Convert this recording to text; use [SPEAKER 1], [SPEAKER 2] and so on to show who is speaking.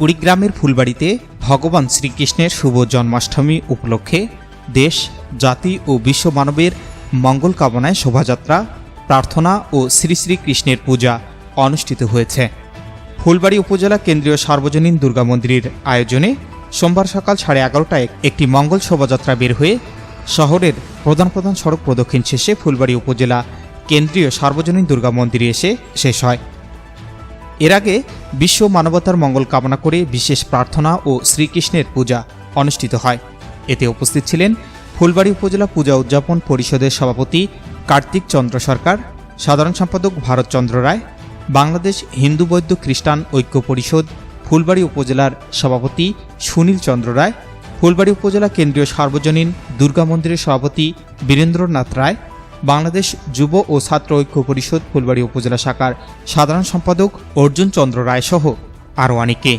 [SPEAKER 1] কুড়িগ্রামের ফুলবাড়িতে ভগবান শ্রীকৃষ্ণের শুভ জন্মাষ্টমী উপলক্ষে দেশ, জাতি ও বিশ্ব মানবের মঙ্গল কামনায় শোভাযাত্রা, প্রার্থনা ও শ্রী শ্রীকৃষ্ণের পূজা অনুষ্ঠিত হয়েছে। ফুলবাড়ি উপজেলা কেন্দ্রীয় সার্বজনীন দুর্গা মন্দিরের আয়োজনে সোমবার সকাল সাড়ে এগারোটায় একটি মঙ্গল শোভাযাত্রা বের হয়ে শহরের প্রধান প্রধান সড়ক প্রদক্ষিণ শেষে ফুলবাড়ি উপজেলা কেন্দ্রীয় সার্বজনীন দুর্গা মন্দিরে এসে শেষ হয়। এর আগে বিশ্ব মানবতার মঙ্গল কামনা করে বিশেষ প্রার্থনা ও শ্রীকৃষ্ণের পূজা অনুষ্ঠিত হয়। এতে উপস্থিত ছিলেন ফুলবাড়ি উপজেলা পূজা উদযাপন পরিষদের সভাপতি কার্তিক চন্দ্র সরকার, সাধারণ সম্পাদক ভারতচন্দ্র রায়, বাংলাদেশ হিন্দু বৌদ্ধ খ্রিস্টান ঐক্য পরিষদ ফুলবাড়ি উপজেলার সভাপতি সুনীল চন্দ্র রায়, ফুলবাড়ি উপজেলা কেন্দ্রীয় সার্বজনীন দুর্গা মন্দিরের সভাপতি বীরেন্দ্রনাথ রায় বাংলাদেশ যুব ও ছাত্র ঐক্য পরিষদ ফুলবাড়ি উপজেলা শাখার সাধারণ সম্পাদক অর্জুন চন্দ্র রায় সহ আরও অনেকে।